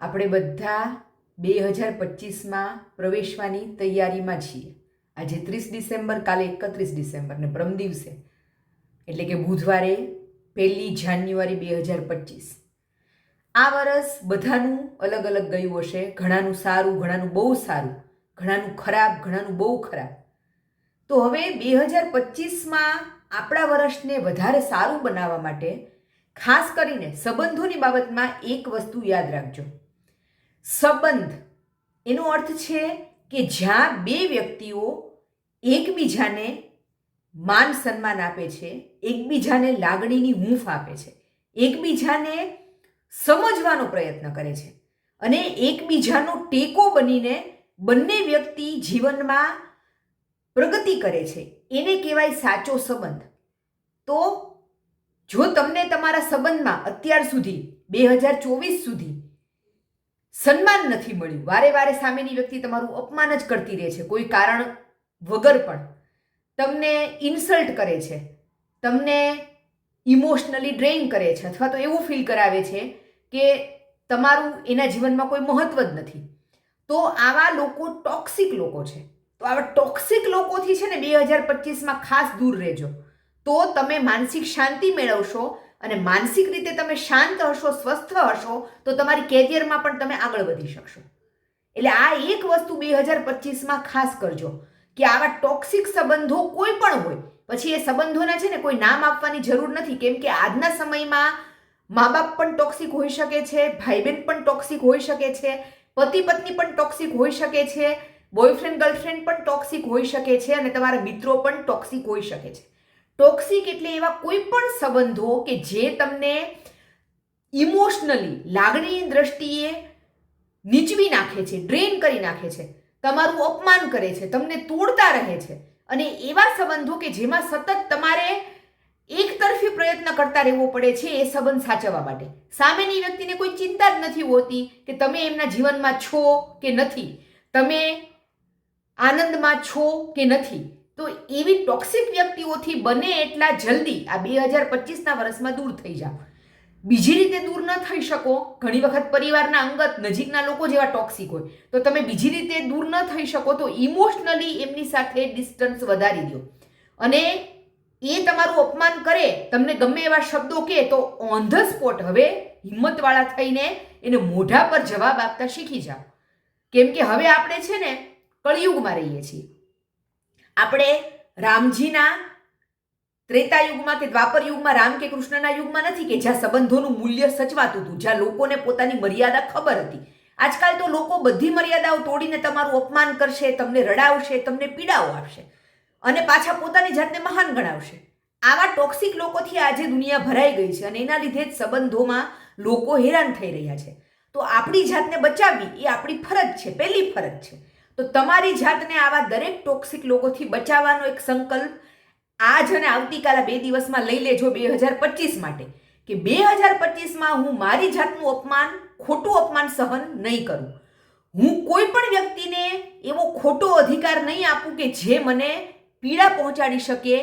આપણે બધા બે હજાર પચીસમાં પ્રવેશવાની તૈયારીમાં છીએ. આજે ત્રીસ ડિસેમ્બર, કાલે એકત્રીસ ડિસેમ્બર ને પરમ દિવસે. એટલે કે બુધવારે પહેલી જાન્યુઆરી બે હજાર પચીસ. આ વર્ષ બધાનું અલગ અલગ ગયું હશે. ઘણાનું સારું, ઘણાનું બહુ સારું. ઘણાનું ખરાબ, ઘણાનું બહુ ખરાબ. તો હવે બે હજાર પચીસમાં આપણા વર્ષને વધારે સારું બનાવવા માટે ખાસ કરીને સંબંધોની બાબતમાં એક વસ્તુ યાદ રાખજો. સંબંધ. એનો અર્થ છે કે જ્યાં બે વ્યક્તિઓ એકબીજાને માન સન્માન આપે છે, એકબીજાને લાગણીની હૂંફ આપે છે, એકબીજાને સમજવાનો પ્રયત્ન કરે છે અને એકબીજાનો ટેકો બનીને બંને વ્યક્તિ જીવનમાં પ્રગતિ કરે છે. એને કહેવાય સાચો સંબંધ. તો જો તમને તમારા સંબંધમાં અત્યાર સુધી, બે હજાર ચોવીસ સુધી સન્માન નથી મળ્યું. વારે વારે સામેની વ્યક્તિ તમારું અપમાન જ કરતી રહે છે. કોઈ કારણ વગર પણ તમને ઇન્સલ્ટ કરે છે. તમને ઇમોશનલી ડ્રેઇન કરે છે. અથવા તો એવું ફીલ કરાવે છે કે તમારું એના જીવનમાં કોઈ મહત્વ જ નથી. તો આવા લોકો ટોક્સિક લોકો છે. તો આવા ટોક્સિક લોકોથી છે ને બે હજાર પચીસમાં ખાસ દૂર રહેજો. તો તમે માનસિક શાંતિ મેળવશો અને માનસિક રીતે તમે શાંત હશો, સ્વસ્થ હશો, તો તમારી કેરિયરમાં પણ તમે આગળ વધી શકશો. એટલે આ એક વસ્તુ બે હજાર પચીસમાં ખાસ કરજો, કે આવા ટોક્સિક સંબંધો કોઈ પણ હોય, પછી એ સંબંધોના છે ને કોઈ નામ આપવાની જરૂર નથી, કેમ કે આજના સમયમાં મા બાપ પણ ટોક્સિક હોઈ શકે છે ભાઈ બહેન પણ ટોક્સિક હોઈ શકે છે પતિ પત્ની પણ ટોક્સિક હોઈ શકે છે બોયફ્રેન્ડ ગર્લફ્રેન્ડ પણ ટોક્સિક હોઈ શકે છે, અને તમારા મિત્રો પણ ટોક્સિક હોઈ શકે છે. ટોક્સિક એટલે એવા કોઈ પણ સંબંધો કે જે તમને ઇમોશનલી લાગણીની દ્રષ્ટિએ નીચવી નાખે છે ડ્રેન કરી નાખે છે, તમારું અપમાન કરે છે, તમને તોડતા રહે છે. અને એવા સંબંધો કે જેમાં સતત તમારે એક તરફી પ્રયત્ન કરતા રહેવો પડે છે એ સંબંધ સાચવવા માટે. સામેની વ્યક્તિને કોઈ ચિંતા જ નથી હોતી કે તમે એમના જીવનમાં છો કે નથી, તમે આનંદમાં છો કે નથી. તો એવી ટોક્સિક વ્યક્તિઓથી બને એટલા જલ્દી આ બે હજાર પચીસના વર્ષમાં દૂર થઈ જાઓ. બીજી રીતે દૂર ન થઈ શકો. ઘણી વખત પરિવારના અંગત નજીકના લોકો જેવા ટોક્સિક હોય. તો તમે બીજી રીતે દૂર ન થઈ શકો તો ઇમોશનલી એમની સાથે ડિસ્ટન્સ વધારી દો. અને એ તમારું અપમાન કરે, તમને ગમે એવા શબ્દો કહે તો ઓન ધ સ્પોટ હવે હિંમતવાળા થઈને એને મોઢા પર જવાબ આપતા શીખી જાઓ. કેમ કે હવે આપણે છે ને કળિયુગમાં રહીએ છીએ. આપણે રામજીના ત્રેતા યુગમાં કે દ્વાપર યુગમાં, રામ કે કૃષ્ણના યુગમાં નથી કે જ્યાં સંબંધોનું મૂલ્ય સચવાતું હતું, જ્યાં લોકોને પોતાની મર્યાદા ખબર હતી. આજકાલ તો લોકો બધી મર્યાદાઓ તોડીને તમારું અપમાન કરશે, તમને રડાવશે, તમને પીડાઓ આપશે અને પાછા પોતાની જાતને મહાન ગણાવશે. આવા ટોક્સિક લોકોથી આજે દુનિયા ભરાઈ ગઈ છે અને એના લીધે જ સંબંધોમાં લોકો હેરાન થઈ રહ્યા છે. તો આપણી જાતને બચાવવી એ આપણી ફરજ છે, પહેલી ફરજ છે. તો તમારી જાતને આવા દરેક ટોક્સિક લોકોથી બચાવવાનો એક સંકલ્પ આજ અને આવતીકાલે બે દિવસમાં લઈ લેજો બે હજાર પચીસ માટે. કે બે હજાર પચીસમાં હું મારી જાતનું અપમાન, ખોટું અપમાન સહન નહીં કરું. હું કોઈ પણ વ્યક્તિને એવો ખોટો અધિકાર નહીં આપું કે જે મને પીડા પહોંચાડી શકે,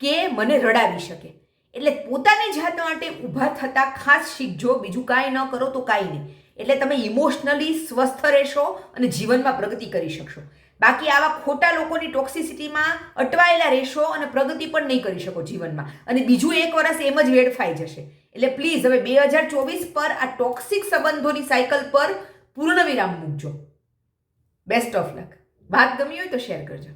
કે મને રડાવી શકે. એટલે પોતાની જાત માટે ઊભા થતાં ખાસ શીખજો, બીજું કાંઈ ન કરો તો કાંઈ નહીં. એટલે તમે ઇમોશનલી સ્વસ્થ રહેશો અને જીવનમાં પ્રગતિ કરી શકશો. બાકી આવા ખોટા લોકોની ટોક્સિસિટીમાં અટવાયેલા રહેશો અને પ્રગતિ પણ નહીં કરી શકો જીવનમાં. અને બીજું એક વર્ષ એમ જ વેડફાઈ જશે. એટલે પ્લીઝ હવે બે હજાર ચોવીસ પર આ ટોક્સિક સંબંધોની સાયકલ પર પૂર્ણ વિરામ મૂકજો. બેસ્ટ ઓફ લક વાત ગમી હોય તો શેર કરજો.